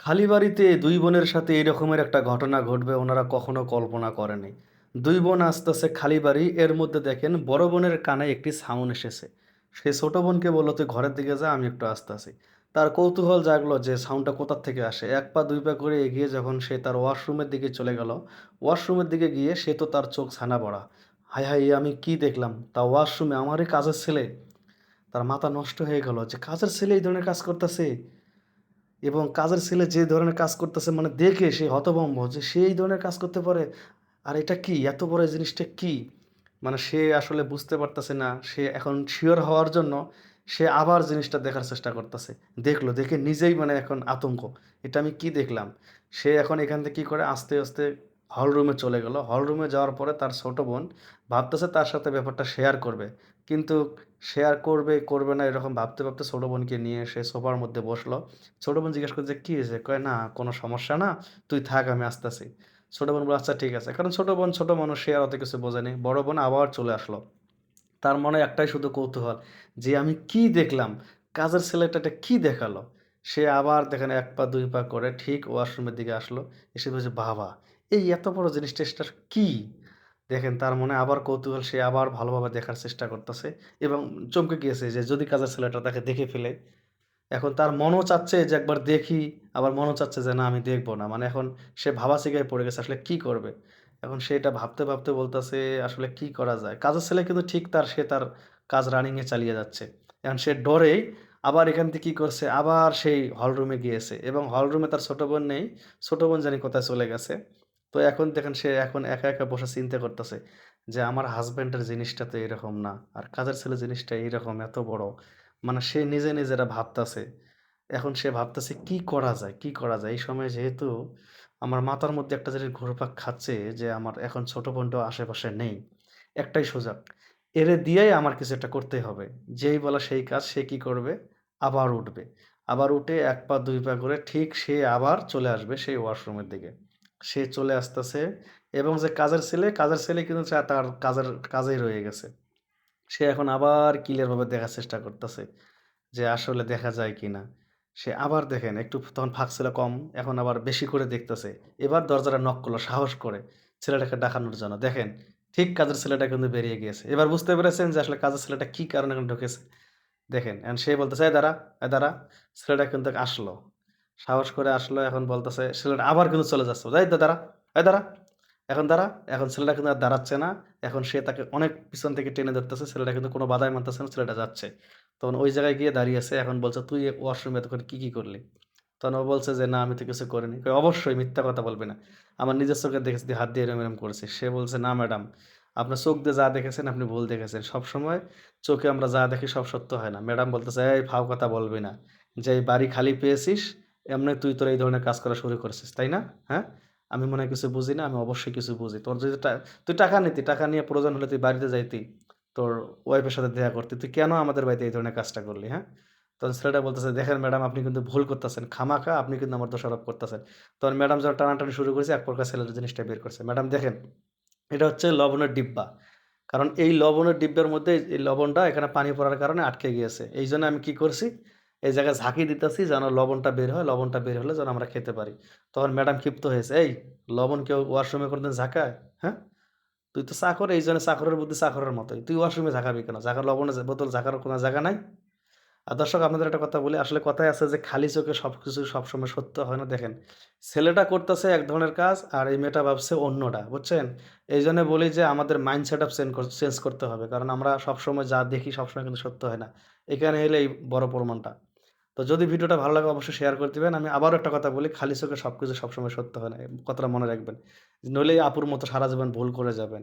খালি বাড়িতে দুই বোনের সাথে এই রকমের একটা ঘটনা ঘটবে ওনারা কখনো কল্পনা করেনি। দুই বোন আসতেছে খালি বাড়ি এর মধ্যে দেখেন বড় বোনের কানে একটি সাউন্ড এসেছে। সে ছোট বোনকে বলল, তুই ঘরের দিকে যা, আমি একটু আসতেছি। তার কৌতূহল জাগলো যে সাউন্ডটা কোথার থেকে আসে। এক পা দুই পা করে এগিয়ে যখন সে তার ওয়াশরুমের দিকে চলে গেল ওয়াশরুমের দিকে গিয়ে সে তো তার চোখ ছানা পড়া। হাই এ আমি কি দেখলাম? তা ওয়াশরুমে আমারই কাজের ছেলে? তার মাথা নষ্ট হয়ে গেল যে, কাজের ছেলে এই ধরনের কাজ করতেছে? এবং কাজের ছেলে যে ধরনের কাজ করতেছে মানে দেখে সে হতভম্ব যে সেই ধরনের কাজ করতে পারে। আর এটা কি? এত বড় জিনিসটা কি? মানে সে আসলে বুঝতে পারতেছে না। সে এখন শিওর হওয়ার জন্য সে আবার জিনিসটা দেখার চেষ্টা করতেছে। দেখল, দেখে নিজেই মানে এখন আতঙ্ক। এটা আমি কি দেখলাম? সে এখন এখান থেকে কী করে আস্তে আস্তে হল রুমে চলে গেল। হল রুমে যাওয়ার পরে তার ছোট বোন ভাবতেছে তার সাথে ব্যাপারটা শেয়ার করবে। কিন্তু শেয়ার করবে করবে না এরকম ভাবতে ভাবতে ছোট বোনকে নিয়ে সে সোফার মধ্যে বসল। ছোট বোন জিজ্ঞেস করছে, কী হয়েছে? কয়, না, কোনো সমস্যা না, তুই থাক, আমি আসতেছি। ছোট বোন বলে আচ্ছা ঠিক আছে। কারণ ছোট বোন, ছোট মানুষ সে আর অত কিছু বোঝেনি বড় বোন আবার চলে আসলো। তার মনে একটাই শুধু কৌতূহল, যে আমি কি দেখলাম? কাজের ছেলেটা এটা কি দেখাল? সে আবার দেখেন এক পা, দুই পা করে ঠিক ওয়াশরুমের দিকে আসলো। এসে বলছে, বাবা এই এত বড় জিনিসটা এটা কি? দেখেন, তার মনে আবার কৌতূহল, সে আবার ভালোভাবে দেখার চেষ্টা করতেছে এবং চমকে গিয়েছে যে, যদি কাজের ছেলেটা তাকে দেখে ফেলে, এখন তার মনও চাচ্ছে যে, একবার দেখি, আবার মনও চাচ্ছে যে, না, আমি দেখব না। মানে এখন সে ভাবা চিগায় পড়ে গেছে, আসলে কি করবে? এখন সে এটা ভাবতে ভাবতে বলতেছে, আসলে কি করা যায়? কাজের ছেলে কিন্তু ঠিক তার, সে তার কাজ রানিংয়ে চালিয়ে যাচ্ছে। এখন সে ডরেই আবার এখান থেকে কী করছে? আবার সেই হলরুমে গিয়েছে এবং হলরুমে তার ছোটো বোন নেই। ছোটো বোন জানি কোথায় চলে গেছে। তো এখন দেখেন সে এখন একা একা বসে চিন্তা করতেছে যে আমার হাজব্যান্ডের জিনিসটা তো এরকম না, আর কাজের ছেলে জিনিসটা এইরকম এত বড়। মানে সে নিজে নিজেরা ভাবতাছে, এখন সে ভাবতেছে কি করা যায়, কি করা যায়? এই সময় যেহেতু আমার মাথার মধ্যে একটা জিনিস ঘুরপাক খাচ্ছে যে আমার এখন ছোট বোনটাও আশেপাশে নেই, একটাই সুযোগ, এরে দিয়েই আমার কিছু একটা করতে হবে। যেই বলা সেই কাজ সে কি করবে? আবার উঠবে। আবার উঠে এক পা দুই পা করে ঠিক সে আবার চলে আসবে সেই ওয়াশরুমের দিকে। সে চলে আসতেছে এবং যে কাজের ছেলে কাজের ছেলে কিন্তু তার কাজের কাজেই রয়ে গেছে। সে এখন আবার ক্লিয়ারভাবে দেখার চেষ্টা করতেছে যে আসলে দেখা যায় কি না সে আবার দেখেন, একটু তখন ফাঁক ছিল কম, এখন আবার বেশি করে দেখতেছে। এবার দরজাটা নক করল, সাহস করে ছেলেটাকে ডাকানোর জন্য। দেখেন, ঠিক কাজের ছেলেটা কিন্তু বেরিয়ে গিয়েছে। এবার বুঝতে পেরেছেন যে আসলে কাজের ছেলেটা কি কারণে এখন ঢুকেছে? দেখেন, এখন সে বলতেছে দাঁড়া এ দাঁড়া। ছেলেটা কিন্তু আসলো। সাহস করে আসলো, এখন বলতেছে, ছেলেটা আবার কিন্তু চলে যাচ্ছে। যাই তো দাঁড়া এ দাঁড়া, এখন দাঁড়া, এখন ছেলেটা কিন্তু আর দাঁড়াচ্ছে না। এখন সে তাকে অনেক পিছন থেকে টেনে ধরতেছে, ছেলেটা কিন্তু কোনো বাধাই মানতেছে না, ছেলেটা যাচ্ছে। তখন ওই জায়গায় গিয়ে দাঁড়িয়েছে এখন বলছে, তুই ওয়াশরুমে এতক্ষণ কী কী করলি? তখন ও বলছে যে, না, আমি তো কিছু করিনি। অবশ্যই, মিথ্যা কথা বলবে না। আমার নিজের চোখে দেখেছি হাত দিয়ে এরম এরম করেছে সে বলছে, না, ম্যাডাম, আপনার চোখ দিয়ে যা দেখেছেন, আপনি ভুল দেখেছেন। সব সময় চোখে আমরা যা দেখি, সব সত্য হয় না। ম্যাডাম বলতেছে, এই ফাও কথা বলবি না। যে এই বাড়ি খালি পেয়েছিস এমনি তুই তোর এই ধরনের কাজ করা শুরু করেছিস, তাই না? হ্যাঁ? আমি মনে হয় কিছু বুঝি না, আমি অবশ্যই কিছু বুঝি। তোর যদি তুই টাকা নিতি, টাকা নিয়ে প্রয়োজন হলে তুই বাড়িতে যাইতি, তোর ওয়াইফের সাথে দেখা করতি, তুই কেন আমাদের বাড়িতে এই ধরনের কাজটা করলি হ্যাঁ? তখন ছেলেটা বলতেছে, দেখেন ম্যাডাম আপনি কিন্তু ভুল করতেছেন, খামাখা, আপনি কিন্তু আমার দোষারোপ করতেছেন। তখন ম্যাডাম যখন টানাটানি শুরু করেছে, এক প্রকার ছেলের জিনিসটা বের করছে। ম্যাডাম দেখেন, এটা হচ্ছে লবণের ডিব্বা। কারণ এই লবণের ডিব্বার মধ্যে এই লবণটা এখানে পানি পড়ার কারণে আটকে গিয়েছে। এই জন্য আমি কি করছি এই জায়গায় ঝাঁকি দিতেছি যেন লবণটা বের হয়, লবণটা বের হলে যেন আমরা খেতে পারি। তখন ম্যাডাম ক্ষিপ্ত হয়েছে, এই, লবণ কেউ ওয়াশরুমে কোনোদিন ঝাঁকায়? হ্যাঁ? তুই তো চাকর, এই জন্য চাকরের বুদ্ধি চাকরের মতোই। তুই ওয়াশরুমে ঝাঁকাবি কেন? ঝাঁকার লবণে বোতল ঝাঁকার কোনো জায়গা নাই? আর দর্শক, আপনাদের একটা কথা বলি, আসলে কথাই আছে যে খালি চোখে সব কিছু সবসময় সত্য হয় না। দেখেন, ছেলেটা করতেছে এক ধরনের কাজ আর এই মেয়েটা ভাবছে অন্যটা, বুঝছেন? এই জন্য বলি যে আমাদের মাইন্ড সেট আপ চেঞ্জ করতে হবে। কারণ আমরা সবসময় যা দেখি সবসময় কিন্তু সত্য হয় না। এখানে এলে এই বড় প্রমাণটা। তো যদি ভিডিওটা ভালো লাগে, অবশ্যই শেয়ার করে দেবেন। আমি আবারও একটা কথা বলি, খালি চোখে সব কিছু সবসময় সত্য হয় না কথাটা মনে রাখবেন। নইলে আপুর মতো সারা জীবন ভুল করে যাবেন।